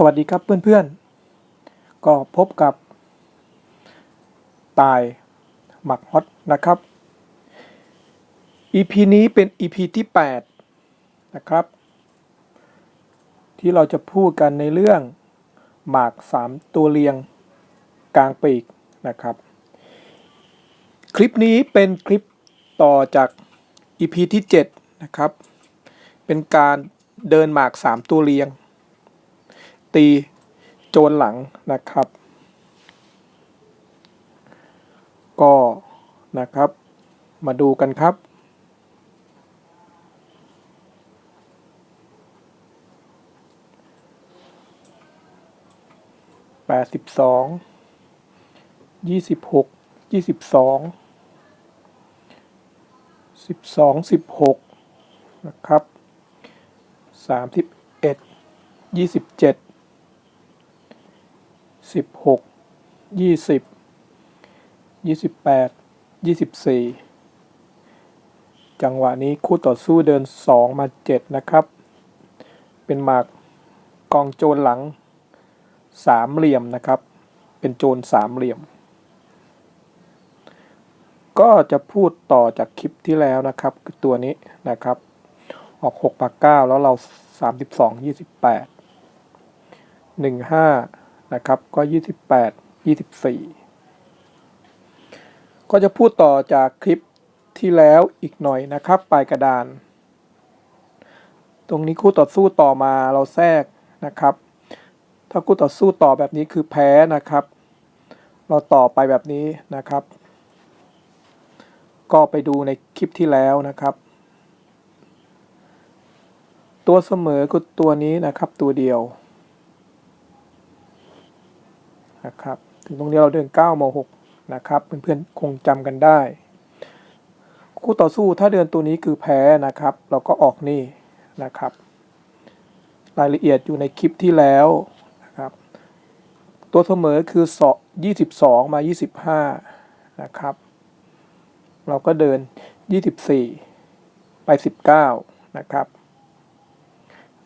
สวัสดีครับเพื่อนๆ ก็พบกับ ตายหมักฮอตนะครับ EP นี้เป็น EP ที่ 8 นะครับ ที่เราจะพูดกันในเรื่อง หมาก 3 ตัวเรียงกลางปีกนะครับ คลิปนี้เป็นคลิปต่อจาก EP ที่ 7 นะครับ เป็นการเดินหมาก 3 ตัวเรียง ตีโจรหลังนะครับ ก็นะครับ มาดูกันครับแปดสิบสองยี่สิบหกยี่สิบสองสิบสองสิบหกนะครับสามสิบเอ็ดยี่สิบเจ็ด สิบหกยี่สิบยี่สิบแปดยี่สิบสี่จังหวะนี้คู่ต่อสู้เดินสองมาเจ็ดนะครับ เป็นหมากกองโจนหลังสามเหลี่ยมนะครับ เป็นโจนสามเหลี่ยม ก็จะพูดต่อจากคลิปที่แล้วนะครับ คือตัวนี้นะครับ ออก6ปาก9แล้วเรา 32 28 15 นะครับก็ยี่สิบแปดยี่สิบสี่ก็จะพูดต่อจากคลิปที่แล้วอีกหน่อยนะครับ ปลายกระดาน ตรงนี้คู่ต่อสู้ต่อมาเราแทรกนะครับ ถ้าคู่ต่อสู้ต่อแบบนี้คือแพ้นะครับ เราต่อไปแบบนี้นะครับ ก็ไปดูในคลิปที่แล้วนะครับ ตัวเสมอคือตัวนี้นะครับตัวเดียว นะครับถึงตรงนี้เราเดิน9ม6นะครับเพื่อนๆคงจำกันได้ คู่ต่อสู้ถ้าเดินตัวนี้คือแพ้นะครับ เราก็ออกนี่นะครับ รายละเอียดอยู่ในคลิปที่แล้วนะครับ ตัวเสมอคือ22 มา 25 นะครับ เราก็เดิน 24 ไป 19 นะครับ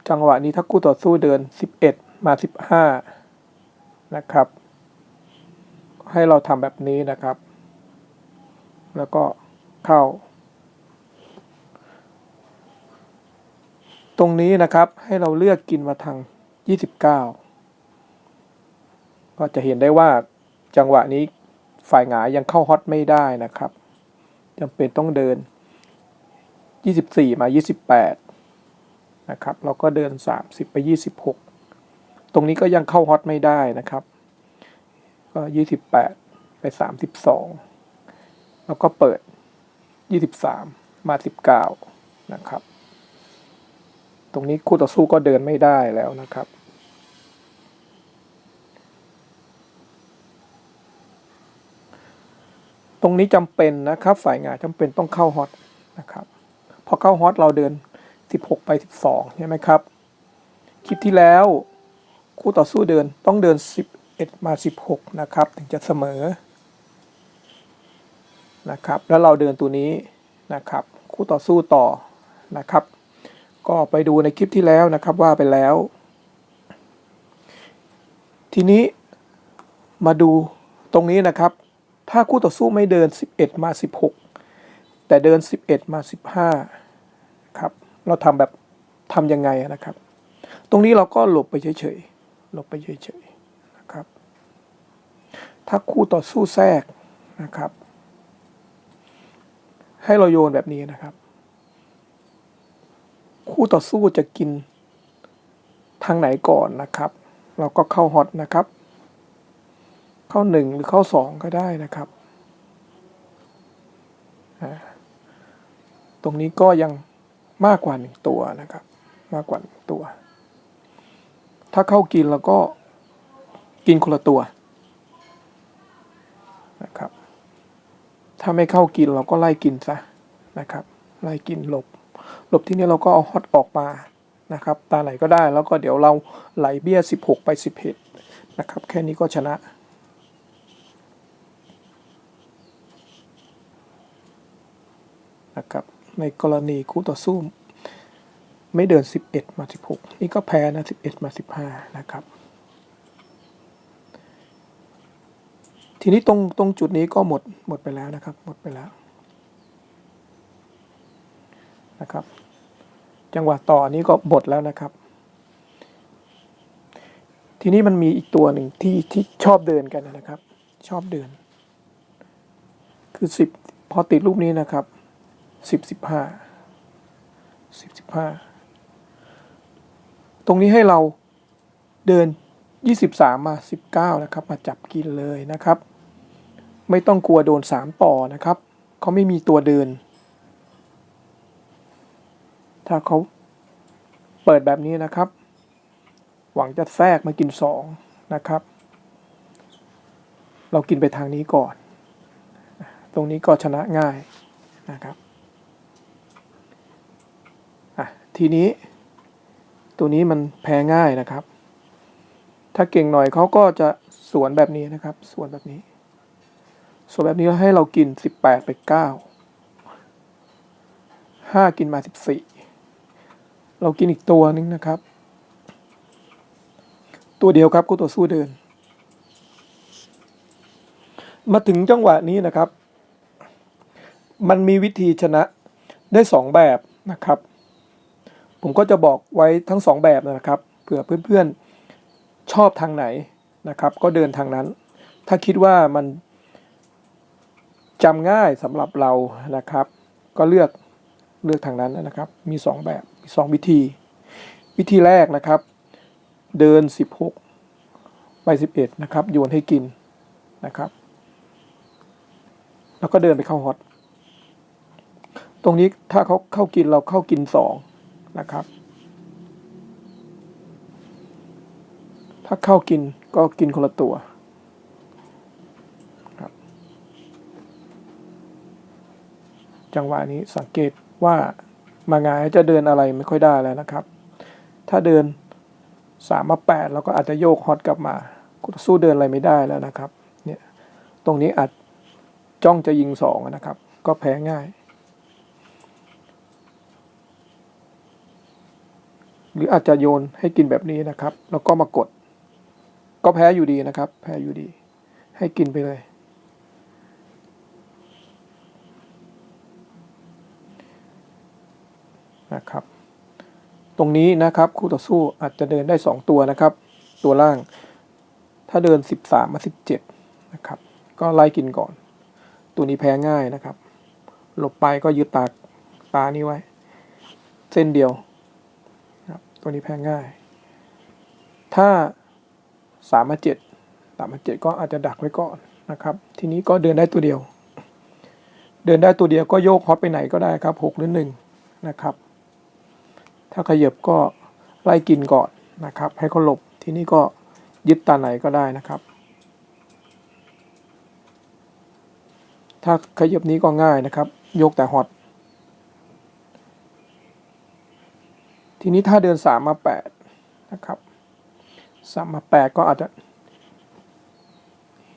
จังหวะนี้ถ้าคู่ต่อสู้เดิน 11 มา 15 นะครับ ให้เราทำแบบนี้นะครับ แล้วก็เข้า ตรงนี้นะครับให้เราเลือกกินมาทาง 29 ก็จะเห็นได้ว่าจังหวะนี้ฝ่ายหงายยังเข้าฮอตไม่ได้นะครับจำเป็นต้องเดิน 24 มา 28 นะครับ เราก็เดิน 30 ไป 26 ตรงนี้ก็ยังเข้าฮอตไม่ได้นะครับ ก็28ไป32แล้วก็เปิด23มา19นะครับ ตรงนี้คู่ต่อสู้ก็เดินไม่ได้แล้วนะครับ ตรงนี้จำเป็นนะครับ ฝ่ายงานจำเป็นต้องเข้าฮอตนะครับ พอเข้าฮอตเราเดิน 16 ไป 12 ใช่ไหมครับ คลิปที่แล้วคู่ต่อสู้เดินต้องเดิน 11 มา 16 นะครับ ถึงจะเสมอนะครับ แล้วเราเดินตัวนี้นะครับ คู่ต่อสู้ต่อนะครับ ก็ไปดูในคลิปที่แล้วนะครับว่าไปแล้ว ทีนี้มาดูตรงนี้นะครับ ถ้าคู่ต่อสู้ไม่เดิน 11 มา 16 แต่เดิน 11 มา 15ครับ เราทำแบบทำยังไงนะครับ ตรงนี้เราก็หลบไปเฉยๆ หลบไปเฉยๆ ถ้าคู่ต่อสู้แทรกนะครับ ให้เราโยนแบบนี้นะครับ คู่ต่อสู้จะกินทางไหนก่อนนะครับ เราก็เข้าฮอตนะครับ เข้าหนึ่งหรือเข้าสองก็ได้นะครับ ตรงนี้ก็ยังมากกว่าหนึ่งตัวนะครับ มากกว่าหนึ่งตัว ถ้าเข้ากินแล้วก็กินคนละตัว นะครับ ถ้าไม่เข้ากินเราก็ไล่กินซะนะครับ ไล่กินหลบ หลบที่นี่เราก็เอาฮอตออกมานะครับ ตาไหนก็ได้แล้วก็เดี๋ยวเราไหลเบี้ย 16 ไป 11 นะครับ แค่นี้ก็ชนะนะครับในกรณีคู่ต่อสู้ ไม่เดิน 11 มา 16 นี่ก็แพ้นะ 11 มา 15 นะครับ ทีนี้ตรงตรงจุดนี้ก็หมดหมดไปแล้วนะครับ หมดไปแล้วนะครับ จังหวะต่อนี้ก็บดแล้วนะครับ ทีนี้มันมีอีกตัวหนึ่งที่ที่ชอบเดินกันนะครับ ชอบเดิน คือสิบพอติดรูปนี้นะครับสิบสิบห้าสิบสิบห้าตรงนี้ให้เราเดินยี่สิบสามมาสิบเก้านะครับ มาจับกินเลยนะครับ ไม่ต้องกลัวโดนสามต่อนะครับเขาไม่มีตัวเดิน ถ้าเขาเปิดแบบนี้นะครับ หวังจะแทรกมากินสองนะครับ เรากินไปทางนี้ก่อน ตรงนี้ก็ชนะง่ายนะครับอะทีนี้ ตัวนี้มันแพ้ง่ายนะครับ ถ้าเก่งหน่อยเขาก็จะสวนแบบนี้นะครับ สวนแบบนี้ ส่วนแบบนี้ให้เรากินสิบแปดไปเก้าห้ากินมาสิบสี่เรากินอีกตัวนึงนะครับ ตัวเดียวครับกูตัวสู้เดิน มาถึงจังหวะนี้นะครับ มันมีวิธีชนะได้สองแบบนะครับ ผมก็จะบอกไว้ทั้งสองแบบนะครับเผื่อเพื่อนๆชอบทางไหนนะครับ ก็เดินทางนั้น ถ้าคิดว่ามัน จำง่ายสำหรับเรานะครับ ก็เลือกเลือกทางนั้นนะครับ มีสองแบบมีสองวิธี วิธีแรกนะครับ เดิน 16 ไป 11 นะครับ โยนให้กินนะครับ แล้วก็เดินไปเข้าฮอตตรงนี้ถ้าเขาเข้ากินเราเข้ากิน 2 นะครับ ถ้าเข้ากินก็กินคนละตัวครับ จังหวะนี้สังเกตว่ามางายจะเดินอะไรไม่ค่อยได้แล้วนะครับ ถ้าเดินสามมาแปดแล้วก็อาจจะโยกฮอตกลับมาสู้เดินอะไรไม่ได้แล้วนะครับเนี่ยตรงนี้อาจจ้องจะยิงสองนะครับ ก็แพ้ง่าย หรืออาจจะโยนให้กินแบบนี้นะครับ แล้วก็มากด ก็แพ้อยู่ดีนะครับ แพ้อยู่ดี ให้กินไปเลย นะครับ ตรงนี้นะครับคู่ต่อสู้อาจจะเดินได้ 2 ตัวนะครับ ตัวล่าง ถ้าเดิน 13 มา 17 นะครับ ก็ไล่กินก่อน ตัวนี้แพ้ง่ายนะครับ หลบไปก็ยึดตาตานี้ไว้ เส้นเดียวนะครับตัวนี้แพ้ง่าย ถ้า3มา7 3มา7ก็อาจจะดักไว้ก่อนนะครับ ทีนี้ก็เดินได้ตัวเดียวเดินได้ตัวเดียวก็โยกฮอตไปไหนก็ได้ครับ 6 หรือ 1 นะครับ ถ้าขยับก็ไล่กินก่อนนะครับ ให้เขาหลบที่นี้ก็ยึดตาไหนก็ได้นะครับ ถ้าขยับนี้ก็ง่ายนะครับ ยกแต่ฮอตทีนี้ถ้าเดินสามมาแปดนะครับสามมาแปดก็อาจจะ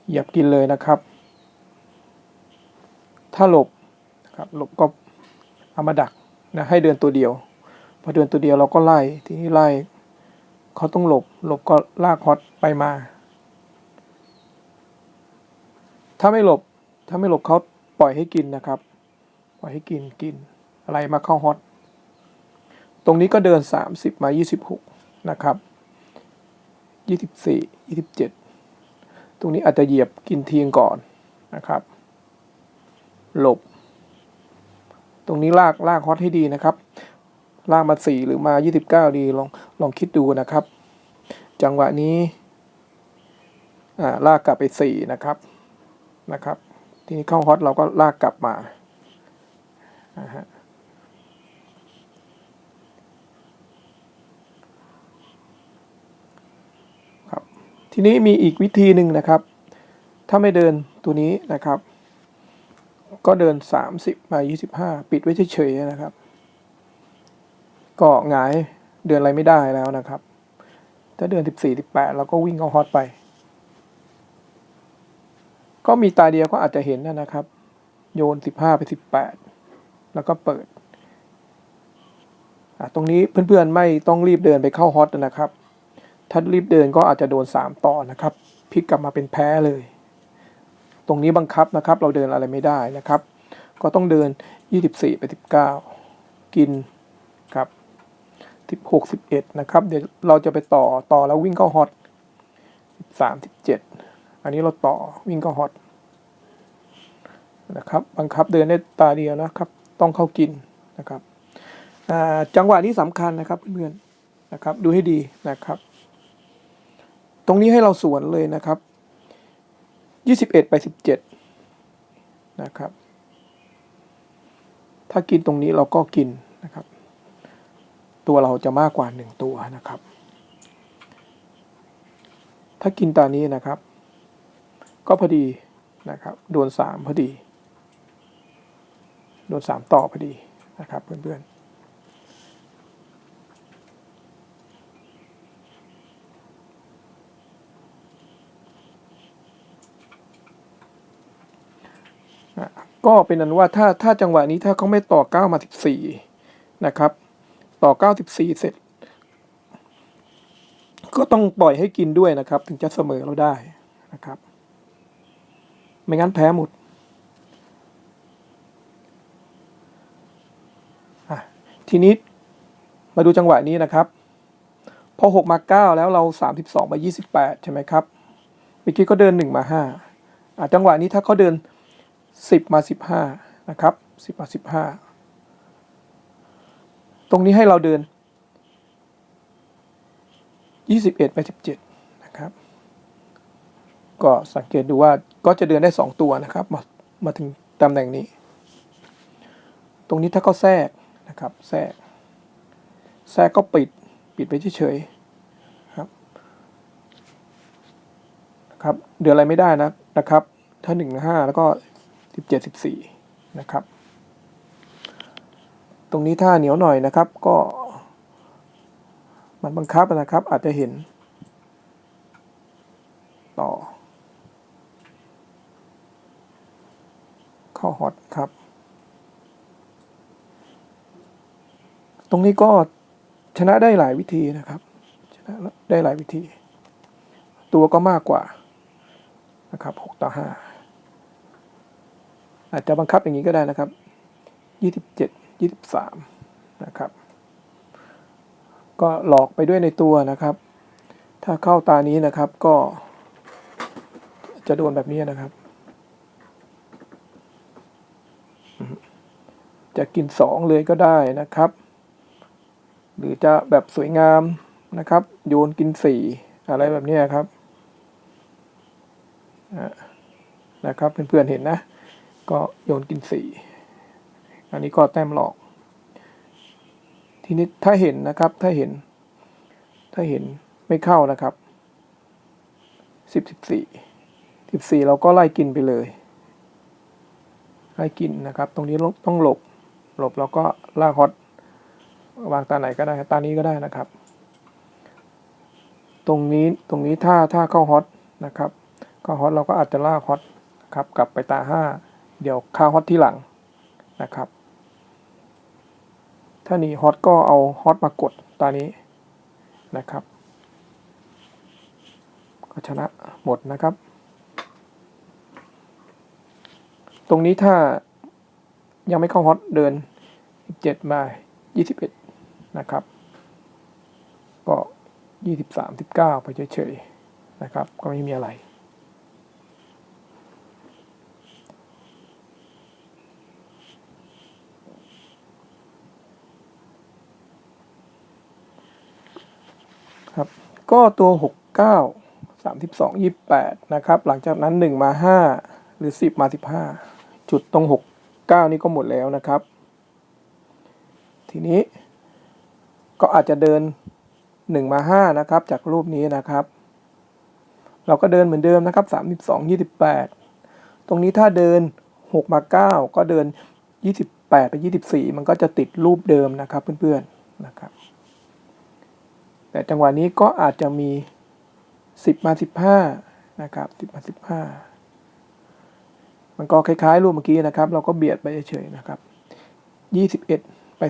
เหยียบกินเลยนะครับ ถ้าหลบนะครับหลบก็เอามาดักนะให้เดินตัวเดียว พอเดินตัวเดียวเราก็ไล่ทีนี้ไล่เขาต้องหลบหลบก็ลากฮอตไปมา ถ้าไม่หลบถ้าไม่หลบเขาปล่อยให้กินนะครับ ปล่อยให้กินกินอะไรมาเข้าฮอตตรงนี้ก็เดิน 30 มา 26 นะครับ 24 27 ตรงนี้อาจจะเหยียบกินเทียงก่อนนะครับ หลบ ตรงนี้ลากลากฮอตให้ดีนะครับ ลากมาสี่หรือมา 29 ดีลองลองคิดดูนะครับ จังหวะนี้อ่าลากกลับไปสี่นะครับนะครับ ทีนี้เข้าฮอตเราก็ลากกลับมานะฮะครับทีนี้มีอีกวิธีหนึ่งนะครับ ถ้าไม่เดินตัวนี้นะครับ ก็เดิน 30 มา 25 ปิดไว้เฉยๆนะครับ ก็หงายเดินอะไรไม่ได้แล้วนะครับ ถ้าเดิน14 18เราก็วิ่งเข้าฮอตไป ก็มีตาเดียวก็อาจจะเห็นนะครับ โยน15ไป18แปดแล้วก็เปิดอะตรงนี้เพื่อนๆไม่ต้องรีบเดินไปเข้าฮอตนะครับ ถ้ารีบเดินก็อาจจะโดน 3 ต่อนะครับพลิกกลับมาเป็นแพ้เลย ตรงนี้บังคับนะครับ เราเดินอะไรไม่ได้นะครับ ก็ต้องเดิน 24 ไป 19 กินครับ 16 11 นะครับ เดี๋ยวเราจะไปต่อต่อแล้ววิ่งเข้าฮอต13 17 อันนี้เราต่อวิ่งเข้าฮอตนะครับ บังคับเดินได้ตาเดียวนะครับ ต้องเข้ากินนะครับจังหวะนี้สำคัญนะครับเพื่อนๆนะครับ ดูให้ดีนะครับ ตรงนี้ให้เราสวนเลยนะครับ 21 ไป 17 นะครับ ถ้ากินตรงนี้เราก็กินนะครับ ตัวเราจะมากกว่า 1 ตัวนะครับ ถ้ากินตานี้นะครับ ก็พอดีนะครับโดน 3 พอดี โดน 3 ต่อพอดีนะครับเพื่อนๆก็เป็นนั้นว่าถ้าถ้าจังหวะนี้ถ้าเขาไม่ต่อเก้ามาสิบสี่นะครับ ต่อเก้าสิบสี่เสร็จ ก็ต้องปล่อยให้กินด้วยนะครับ ถึงจะเสมอเราได้นะครับ ไม่งั้นแพ้หมดทีนี้มาดูจังหวะนี้นะครับ พอหกมาเก้าแล้วเราสามสิบสองมายี่สิบแปดใช่ไหมครับเมื่อกี้ก็เดินหนึ่งมาห้าอะจังหวะนี้ถ้าเขาเดินสิบมาสิบห้านะครับสิบมาสิบห้า ตรงนี้ให้เราเดินยี่สิบเอ็ดไปสิบเจ็ดนะครับ ก็สังเกตดูว่าก็จะเดินได้สองตัวนะครับ มามาถึงตำแหน่งนี้ ตรงนี้ถ้าเขาแทรกนะครับ แทรก แทรกก็ปิด ปิดไปเฉยๆครับนะครับ เดือนอะไรไม่ได้นะนะครับ ถ้าหนึ่งห้าแล้วก็สิบเจ็ดสิบสี่นะครับ ตรงนี้ถ้าเหนียวหน่อยนะครับ ก็ มันบังคับนะครับ อาจจะเห็น ต่อ เข้าฮอตครับ ตรงนี้ก็ชนะได้หลายวิธีนะครับ ชนะได้หลายวิธี ตัวก็มากกว่านะครับหกต่อห้าอาจจะบังคับอย่างนี้ก็ได้นะครับยี่ สิบเจ็ดยี่สิบสามนะครับ ก็หลอกไปด้วยในตัวนะครับ ถ้าเข้าตานี้นะครับก็จะโดนแบบนี้นะครับ จะกินสองเลยก็ได้นะครับ หรือจะแบบสวยงามนะครับ โยนกินสี่อะไรแบบนี้ครับนะครับเพื่อนๆเห็นนะ ก็โยนกินสี่ อันนี้ก็แต้มหลอก ทีนี้ถ้าเห็นนะครับ ถ้าเห็น ถ้าเห็นไม่เข้านะครับสิบสิบสี่สิบสี่เราก็ไล่กินไปเลยไล่กินนะครับ ตรงนี้ต้องหลบ หลบแล้วก็ลากฮอตวางตาไหนก็ได้ตานี้ก็ได้นะครับ ตรงนี้ตรงนี้ถ้าถ้าเข้าฮอตนะครับเข้าฮอตเราก็อาจจะลากฮอตครับกลับไปตาห้าเดี๋ยวค่าฮอตที่หลังนะครับ ถ้าหนีฮอตก็เอาฮอตมากดตานี้นะครับ ก็ชนะหมดนะครับ ตรงนี้ถ้ายังไม่เข้าฮอตเดิน 17 มา 21 นะครับ ก็ 23 19 ไปเฉยๆนะครับ ก็ไม่มีอะไร ก็ตัว 69 32 28 นะครับ หลังจากนั้น 1 มา 5 หรือ 10 มา 15 จุดตรง 69 นี่ก็หมดแล้วนะครับ ทีนี้ก็อาจจะเดิน 1 มา 5 นะครับ จากรูปนี้นะครับ เราก็เดินเหมือนเดิมนะครับ 32 28 ตรงนี้ถ้าเดิน 6 มา 9 ก็เดิน 28 ไป 24 มันก็จะติดรูปเดิมนะครับเพื่อนๆนะครับ แต่จังหวะนี้ก็อาจจะมี 10 มา 15 นะครับ 10 มา 15 มันก็คล้ายๆ รูปเมื่อกี้นะครับ เราก็เบียดไปเฉยๆนะครับ 21 ไป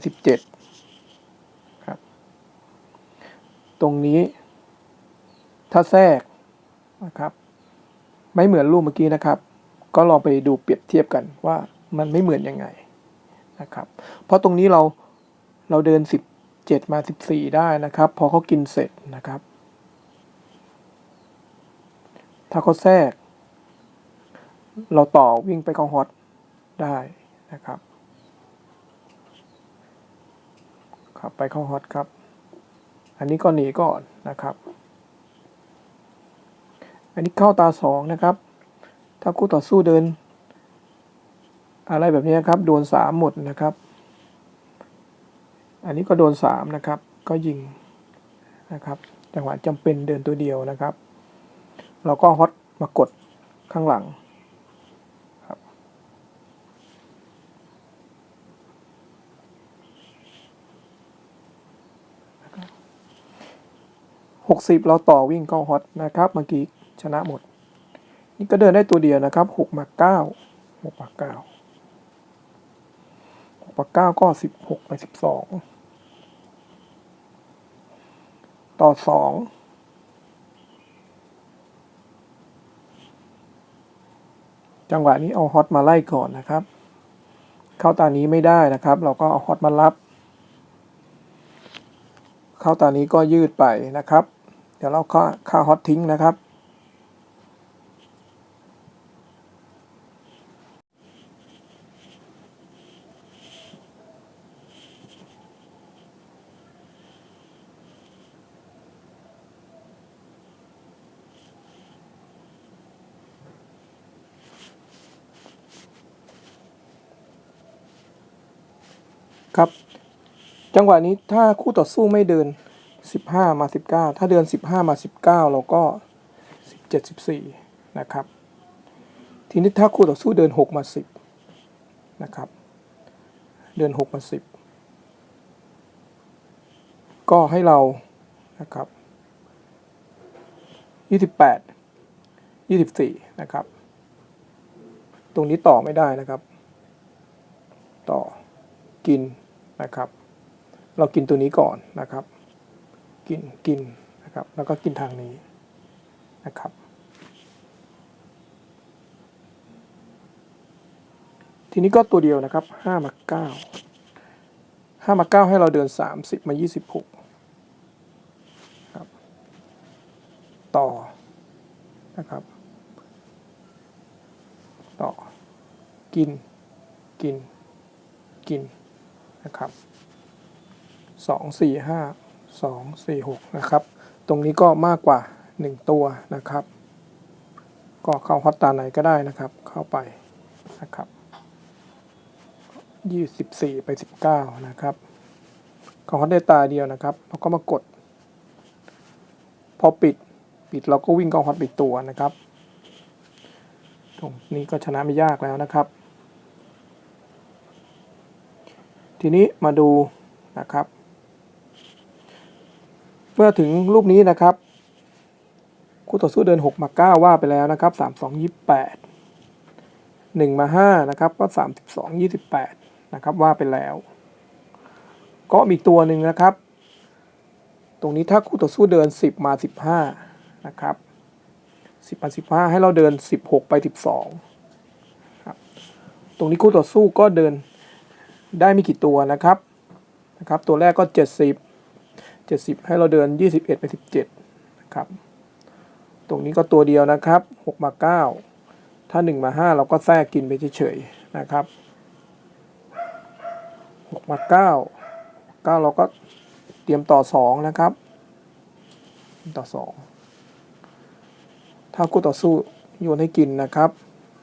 17 ครับ ตรงนี้ ถ้าแทรกนะครับ ไม่เหมือนรูปเมื่อกี้นะครับ ก็ลองไปดูเปรียบเทียบกันว่ามันไม่เหมือนยังไงนะครับ เพราะตรงนี้เราเราเดิน 17มา 14 ได้นะครับ พอเขากินเสร็จนะครับ ถ้าเขาแทรก เราต่อวิ่งไปเข้าฮอตได้นะครับครับไปเข้าฮอตครับ อันนี้ก็หนีก่อนนะครับ อันนี้เข้าตาสองนะครับ ถ้าคู่ต่อสู้เดิน อะไรแบบนี้ครับ โดนสามหมดนะครับ อันนี้ก็โดนสามนะครับ ก็ยิงนะครับจังหวะจำเป็นเดินตัวเดียวนะครับ เราก็ฮอตมากดข้างหลังครับหกสิบเราต่อวิ่งเข้าฮอตนะครับ เมื่อกี้ชนะหมด นี่ก็เดินได้ตัวเดียวนะครับหกมาเก้าหกมาเก้าหกมาเก้าก็สิบหกไปสิบสอง ต่อสองจังหวะนี้เอาฮอตมาไล่ก่อนนะครับ เข้าตานี้ไม่ได้นะครับ เราก็เอาฮอตมารับ เข้าตานี้ก็ยืดไปนะครับ เดี๋ยวเราค่าค่าฮอตทิ้งนะครับ ครับ จังหวะนี้ถ้าคู่ต่อสู้ไม่เดิน 15 มา 19 ถ้าเดิน 15 มา 19 เราก็ 17 14 นะครับ ทีนี้ถ้าคู่ต่อสู้เดิน 6 มา 10 นะครับ เดิน 6 มา 10 ก็ให้เรานะครับ 28 24 นะครับ ตรงนี้ต่อไม่ได้นะครับ ต่อกิน นะครับ เรากินตัวนี้ก่อนนะครับ กินกินนะครับ แล้วก็กินทางนี้นะครับ ทีนี้ก็ตัวเดียวนะครับห้ามาเก้าห้ามาเก้าให้เราเดินสามสิบมายี่สิบหกครับต่อนะครับ ต่อ กิน กิน กิน นะครับสองสี่ห้าสองสี่หกนะครับ ตรงนี้ก็มากกว่าหนึ่งตัวนะครับ ก็เข้าฮอตตาไหนก็ได้นะครับ เข้าไปนะครับยี่สิบสี่ไปสิบเก้านะครับเขาฮอตได้ตาเดียวนะครับเราก็มากด พอปิดปิดเราก็วิ่งเข้าฮอตปิดตัวนะครับ ตรงนี้ก็ชนะไม่ยากแล้วนะครับ ทีนี้มาดูนะครับ เมื่อถึงรูปนี้นะครับ คู่ต่อสู้เดิน 6 มา 9 ว่าไปแล้วนะครับ 3 2 28 1 มา 5 นะครับ ก็ 32 28 นะครับ ว่าไปแล้ว ก็มีตัวหนึ่งนะครับ ตรงนี้ถ้าคู่ต่อสู้เดิน 10 มา 15 นะครับ 10 มา 15 ให้เราเดิน 16 ไป 12 ครับ ตรงนี้คู่ต่อสู้ก็เดิน ได้ไม่กี่ตัวนะครับนะครับ ตัวแรกก็ 70 70 ให้เราเดิน 21 ไป 17นะครับตรงนี้ก็ตัวเดียวนะครับ 6 มา 9 ถ้า 1 มา 5 เราก็แทรกกินไปเฉยๆนะครับ 6 มา 9 9 เราก็เตรียมต่อ 2 นะครับ ต่อ 2 ถ้าคู่ต่อสู้โยนให้กินนะครับ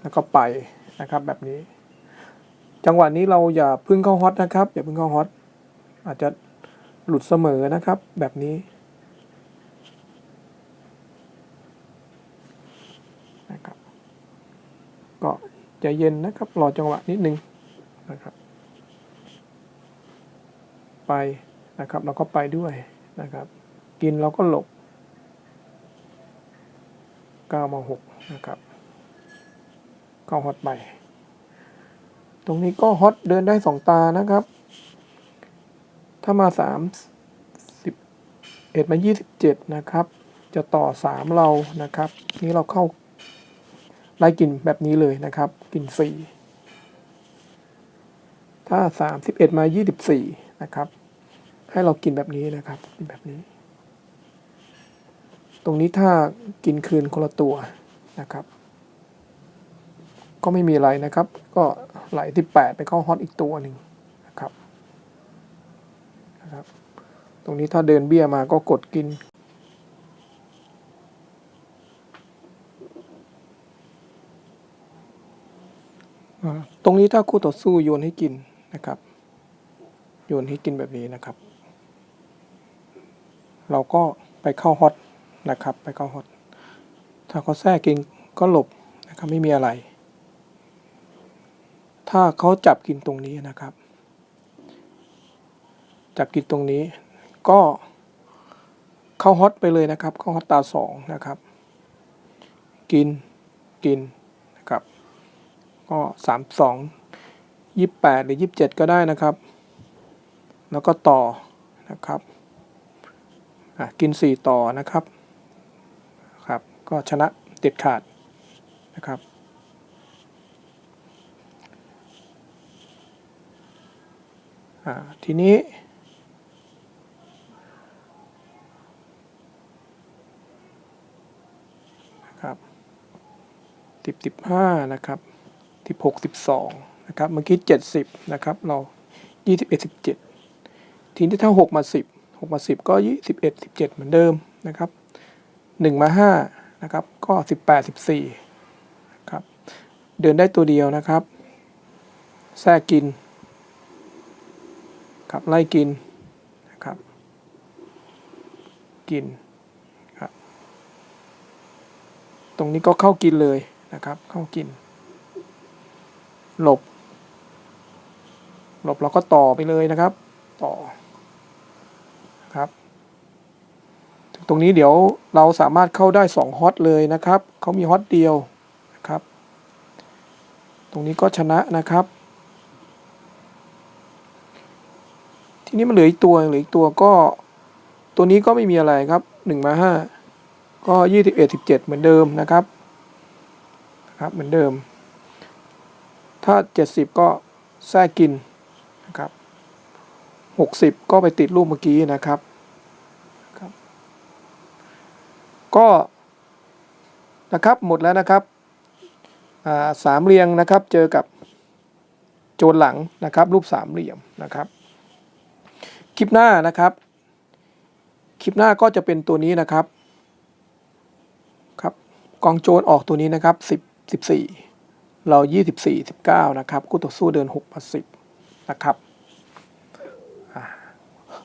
แล้วก็ไปนะครับแบบนี้ จังหวะนี้เราอย่าพึ่งเข้าฮอตนะครับ อย่าพึ่งเข้าฮอตอาจจะหลุดเสมอนะครับ แบบนี้นะครับก็ใจเย็นนะครับ รอจังหวะนิดนึงนะครับ ไปนะครับเราก็ไปด้วยนะครับ กินเราก็หลบ9มา6นะครับเข้าฮอตไป ตรงนี้ก็ฮอตเดินได้สองตานะครับ ถ้ามาสามสิบเอ็ดมายี่สิบเจ็ดนะครับ จะต่อสามเรานะครับ นี้เราเข้าไล่กินแบบนี้เลยนะครับ กินฟรีถ้าสามสิบเอ็ดมายี่สิบสี่นะครับ ให้เรากินแบบนี้นะครับกินแบบนี้ ตรงนี้ถ้ากินคืนคนละตัวนะครับ ก็ไม่มีอะไรนะครับ ก็ไหลที่แปดไปเข้าฮอตอีกตัวหนึ่งนะครับนะครับ ตรงนี้ถ้าเดินเบี้ยมาก็กดกิน ตรงนี้ถ้าคู่ต่อสู้โยนให้กินนะครับ โยนให้กินแบบนี้นะครับ เราก็ไปเข้าฮอตนะครับ ไปเข้าฮอตถ้าเขาแทรกกินก็หลบนะครับไม่มีอะไร ถ้าเขาจับกินตรงนี้นะครับ จับกินตรงนี้ ก็เข้าฮอตไปเลยนะครับเข้าฮอตตาสองนะครับ กินกินนะครับ ก็สามสองยี่แปดหรือยี่สิบเจ็ดก็ได้นะครับ แล้วก็ต่อนะครับกินสี่ต่อนะครับครับ ก็ชนะเด็ดขาดนะครับ อ่า ทีนี้ นะครับสิบสิบห้านะครับสิบหกสิบสองนะครับ เมื่อกี้เจ็ดสิบนะครับ เรายี่สิบเอ็ดสิบเจ็ดทีนี้ถ้าหกมาสิบหกมาสิบก็ยี่สิบเอ็ดสิบเจ็ดเหมือนเดิมนะครับหนึ่งมาห้านะครับ ก็สิบแปดสิบสี่ครับ เดินได้ตัวเดียวนะครับ แทรกกิน ครับไล่กินนะครับกินครับตรงนี้ก็เข้ากินเลยนะครับ เข้ากิน หลบ หลบเราก็ต่อไปเลยนะครับ ต่อครับตรงนี้เดี๋ยวเราสามารถเข้าได้สองฮอตเลยนะครับเขามีฮอตเดียวนะครับ ตรงนี้ก็ชนะนะครับ ทีนี้มันเหลืออีกตัวเหลืออีกตัวก็ ตัวนี้ก็ไม่มีอะไรครับหนึ่งมาห้าก็ยี่สิบเอ็ดสิบเจ็ดเหมือนเดิมนะครับครับ เหมือนเดิม ถ้าเจ็ดสิบก็แทรกกินนะครับหกสิบก็ไปติดรูปเมื่อกี้นะครับครับ ก็นะครับหมดแล้วนะครับสามเหลี่ยงนะครับเจอกับโจรหลังนะครับ รูปสามเหลี่ยมนะครับ คลิปหน้านะครับ คลิปหน้าก็จะเป็นตัวนี้นะครับ ครับ กองโจรออกตัวนี้นะครับสิบสิบสี่เรายี่สิบสี่สิบเก้านะครับคู่ต่อสู้เดินหกมาสิบนะครับ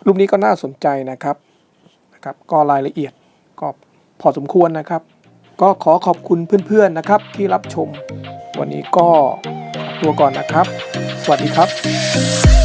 รูปนี้ก็น่าสนใจนะครับนะครับ ก็รายละเอียดก็พอสมควรนะครับ ก็ขอขอบคุณเพื่อนๆนะครับที่รับชม วันนี้ก็ตัวก่อนนะครับ สวัสดีครับ